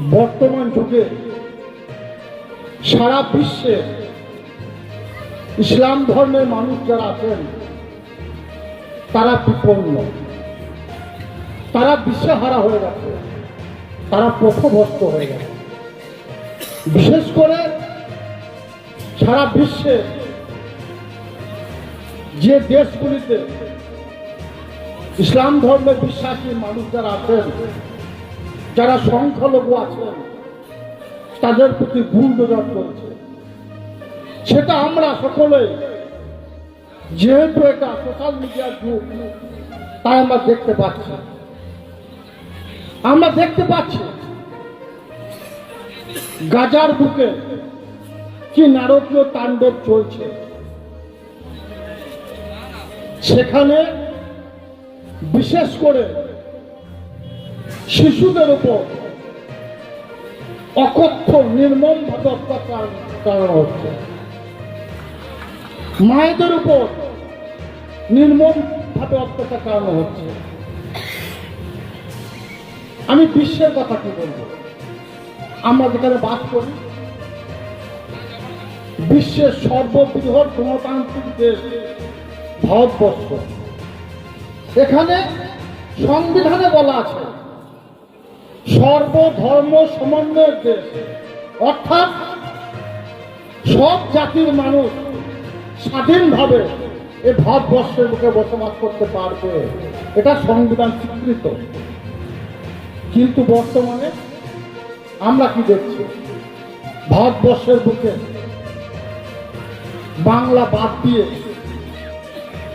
বর্তমান যুগে সারা বিশ্বে ইসলাম ধর্মের মানুষ যারা আছেন, তারা বিপন্ন। তারা দিশেহারা হয়ে গেছে। তারা পথভ্রষ্ট হয়ে গেছে। বিশেষ করে সারা বিশ্বে যে দেশগুলিতে ইসলাম ধর্মে বিশ্বাসী মানুষ যারা আছেন যারা সংখ্যালঘু আছেন, তাদের প্রতি বুলডোজার চলছে। সেটা আমরা সকলে, যেহেতু এটা সোশ্যাল মিডিয়ার যুগ, তাই আমরা দেখতে পাচ্ছি। আমরা দেখতে পাচ্ছি, গাজার বুকে কি নারকীয় তাণ্ডব চলছে। সেখানে বিশেষ করে শিশুদের উপর অকথ্য, নির্মম ভাবে অত্যাচার চালানো হচ্ছে। মায়েদের উপর নির্মম ভাবে অত্যাচার চালানো হচ্ছে। আমি বিশ্বের কথা কি বলব? আমরা যেখানে বাস করি, বিশ্বের সর্ববৃহৎ গণতান্ত্রিক দেশ ভারতবর্ষ। এখানে সংবিধানে বলা আছে সর্বধর্ম সমন্বয়ের দেশ। অর্থাৎ সব জাতির মানুষ স্বাধীনভাবে এই ভারতবর্ষের বুকে বসবাস করতে পারবে। এটা সংবিধান স্বীকৃত। কিন্তু বর্তমানে আমরা কি দেখছি? ভারতবর্ষের বুকে বাংলা বাদ দিয়ে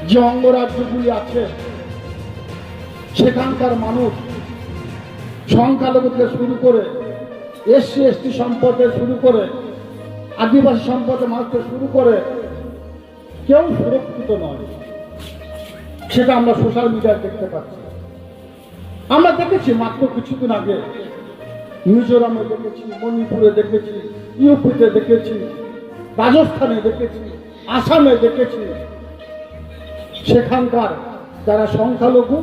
যে অঙ্গরাজ্যগুলি আছে, সেখানকার মানুষ সংখ্যালঘু থেকে শুরু করে এসসি, এসটি সম্পদে শুরু করে, আদিবাসী সম্পদে মানুষ থেকে শুরু করে, কেউ সুরক্ষিত নয়। সেটা আমরা সোশ্যাল মিডিয়ায় দেখতে পাচ্ছি। আমরা দেখেছি মাত্র কিছুদিন আগে মিজোরামে দেখেছি, মণিপুরে দেখেছি, ইউপিতে দেখেছি, রাজস্থানে দেখেছি, আসামে দেখেছি। সেখানকার যারা সংখ্যালঘু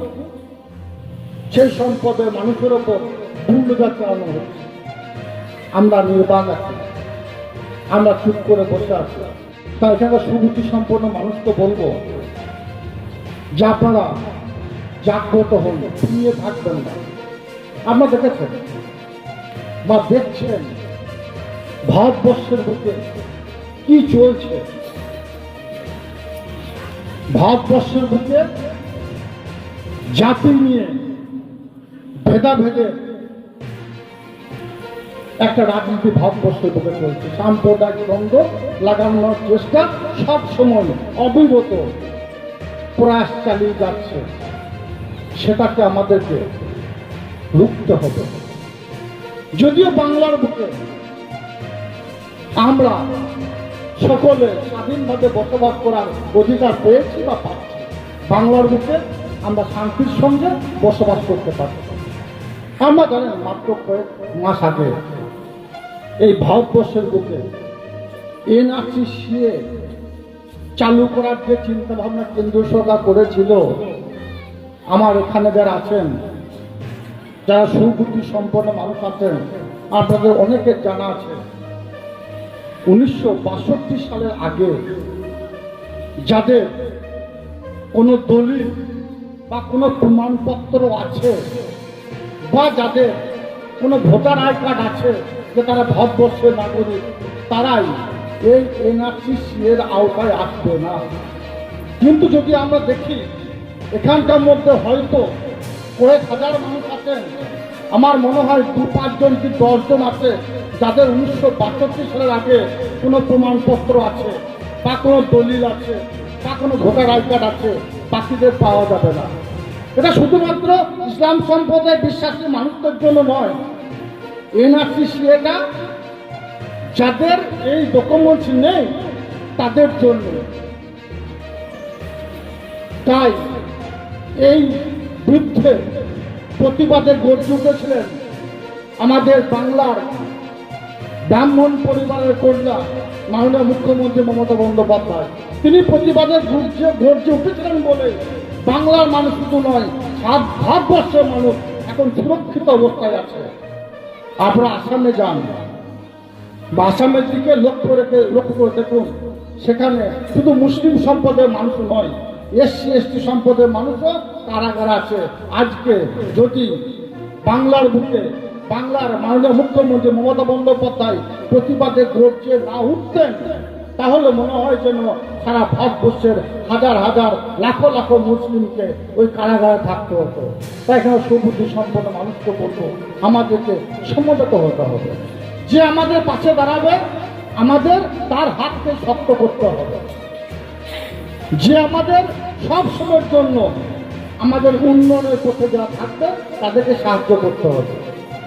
সেই সম্পদের মানুষের ওপর বুল্ডোজার চালানো হচ্ছে। আমরা নির্বাক আছি। আমরা চুপ করে বসে আছি। তা এখানকার সুবুদ্ধি সম্পন্ন মানুষকে বলব, যে আপনারা জাগ্রত হন, ফিরিয়ে থাকবেন না। আপনারা দেখেছেন বা দেখছেন ভারতবর্ষের বুকে কি চলছে? ভারতবর্ষের বুকে জাতি নিয়ে ভেদাভেদে একটা রাজনীতি ভারতবর্ষের বুকে চলছে। সাম্প্রদায়িক দ্বন্দ্ব লাগানোর চেষ্টা সব সময় অবিরত প্রয়াস চালিয়ে যাচ্ছে। সেটাকে আমাদেরকে রুখতে হবে। যদিও বাংলার বুকে আমরা সকলে স্বাধীনভাবে বসবাস করার অধিকার পেয়েছি বা পাচ্ছি, বাংলার বুকে আমরা শান্তির সঙ্গে বসবাস করতে পারছি আমরা জানেন মাত্র কয়েক মাস আগে এই ভারতবর্ষের বুকে এনআরসি সিএ চালু করার যে চিন্তা ভাবনা কেন্দ্রীয় সরকার করেছিল, আমার এখানে যারা আছেন, যারা সুবুদ্ধি সম্পন্ন মানুষ আছেন, আপনাদের অনেকের জানা আছে, উনিশশো বাষট্টি সালের আগে যাদের কোনো দলিল বা কোনো প্রমাণপত্র আছে বা যাদের কোনো ভোটার আই কার্ড আছে যে তারা ভারতবর্ষের নাগরিক, তারাই এই এনআরসি এর আওতায় আসবে না। কিন্তু যদি আমরা দেখি, এখানকার মধ্যে হয়তো কয়েক হাজার মানুষ আছেন। আমার মনে হয় দু পাঁচজন কি দশজন আছে যাদের উনিশশো বাষট্টি সালের আগে কোনো প্রমাণপত্র আছে, বা কোনো দলিল আছে, বা কোনো ভোটার আই কার্ড আছে, বাকিদের পাওয়া যাবে না। এটা শুধুমাত্র ইসলাম সম্প্রদায় বিশ্বাসী মানুষদের জন্য নয়। এনআরসি এটা, যাদের এই ডকুমেন্টস নেই, তাদের জন্য। তাই এই যুদ্ধে প্রতিবাদে গর্জে উঠেছিলেন আমাদের বাংলার ব্রাহ্মণ পরিবারের কন্যা মাননীয় মুখ্যমন্ত্রী মমতা বন্দ্যোপাধ্যায়। তিনি প্রতিবাদে গর্জে গর্জে উঠেছিলেন বলে বাংলার মানুষ শুধু নয়, সাত ভারতবর্ষের মানুষ এখন সুরক্ষিত অবস্থায় আছে। আপনারা আসামে যান। বা আসামের দিকে লক্ষ্য রেখে, লক্ষ্য করে দেখুন, সেখানে শুধু মুসলিম সম্পদের মানুষ নয়, এসসি, এসটি সম্পদের মানুষও কারাগার আছে। আজকে যদি বাংলার বুকে, বাংলার মাননীয় মুখ্যমন্ত্রী মমতা বন্দ্যোপাধ্যায় প্রতিবাদে গর্জে না উঠতেন তাহলে মনে হয় যেন সারা ভারতবর্ষের হাজার হাজার, লাখো লাখো মুসলিমকে ওই কারাগারে থাকতে হতো। তাই এখানে সুবুদ্ধি সম্পন্ন মানুষকে বলব, আমাদেরকে সমবেত হতে হবে। যে আমাদের পাশে দাঁড়াবে, আমাদের তার হাতকে শক্ত করতে হবে। যে আমাদের সব সময়ের জন্য আমাদের উন্নয়নের পথে যারা থাকবে, তাদেরকে সাহায্য করতে হবে।